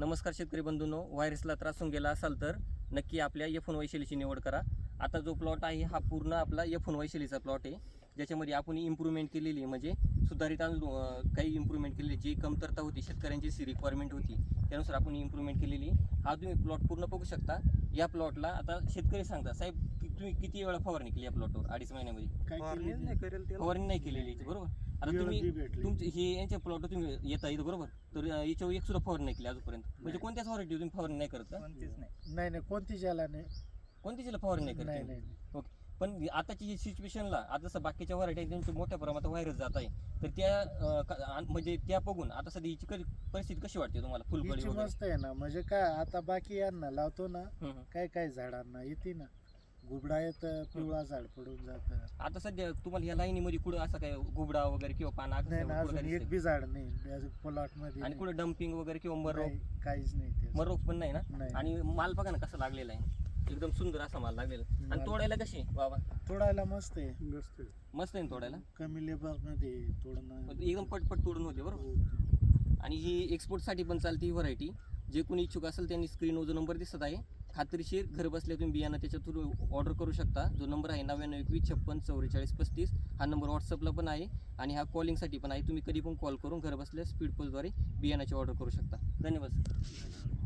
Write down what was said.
नमस्कार शेतकरी बंधूंनो व्हायरसला त्रासून गेला असाल तर नक्की आपल्या एफ वैशिलीची निवड करा. आता जो प्लॉट आहे हा पूर्ण आपला एफ वैशिलीचा प्लॉट आहे. ज्याच्यामध्ये आपण इम्प्रूव्हमेंट केलेली आहे म्हणजे सुधारित काही इम्प्रूव्हमेंट केलेली जी कमतरता होती शेतकऱ्यांची जी रिक्वायरमेंट होती त्यानुसार आपण इम्प्रूव्हमेंट केलेली आहे. हा तुम्ही प्लॉट पूर्ण बघू शकता. या प्लॉटला आता शेतकरी सांगता साहेब कि- तुम्ही किती वेळा फवारणी केली या प्लॉटवर अडीच महिन्यामध्ये? काय फवारणी केली नाही करेल त्याला. फवारणी नाही केलेली याची, बरोबर? आता वेळ तुम्ही भेटली. तुमचे हे यांच्या प्लॉट तुम्ही येता इथं बरोबर? तर अं, याच्यावर एक सुद्धा फवारणी नाही केली अजूनपर्यंत म्हणजे कोणत्याच व्हरायटी तुम्ही फवारणी नाही करत का? कोणतीच नाही. नाही नाही कोणती ज्याला नाही. कोणतीच याला फवारणी नाही नाही करत नाही ओके पण आताची ही सिच्युएशनला आता जसं बाकीच्या व्हरायटी त्यांची मोठ्या प्रमाणात व्हायरस जात आहे. तर त्या क- म्हणजे त्या बघून आता सध्या हिची कधी परिस्थिती कशी वाटते तुम्हाला? फुलकळी हिची वगैरे? मस्त आहे ना. म्हणजे काय आता बाकी यांना लावतो ना. काय काय झाडांना येते ना. गुबडा येत पिवळा झाड पडून जात. आता सध्या तुम्हाला या लाईनीमध्ये कुठं असं काय गुबडा वगैरे किंवा पाना नाही ना अजून एक बी झाड नाही. प्लॉटमध्ये आणि नाही. कुठं डम्पिंग वगैरे किंवा मरो नाही, काहीच नाही ते. मरोग पण नाही ना? नाही. आणि माल बघा ना कसा लागलेला आहे. एकदम सुंदर असा माल लागलेला. आहे. आणि तोडायला कशी बाबा? तोडायला मस्त आहे. मस्त आहे. ना तोडायला? कमी लेबरमध्ये तोडणं. एकदम पटपट तोडून होते बरोबर? हो. आणि ही एक्सपोर्टसाठी पण चालते ही व्हरायटी जे कोणी इच्छुक असेल त्यांनी स्क्रीनवर जो नंबर दिसत आहे खात्रीशीर घर बसल्या तुम्ही बियाणं त्याच्या थ्रू ऑर्डर करू शकता. जो नंबर आहे नव्याण्णव एकवीस छप्पन चौवेचाळीस पस्तीस हा नंबर व्हॉट्सअपला पण आहे आणि हा कॉलिंगसाठी पण आहे. तुम्ही कधी पण कॉल करून घर बसल्या स्पीड पोस्टद्वारे बियाणाची ऑर्डर करू शकता. धन्यवाद सर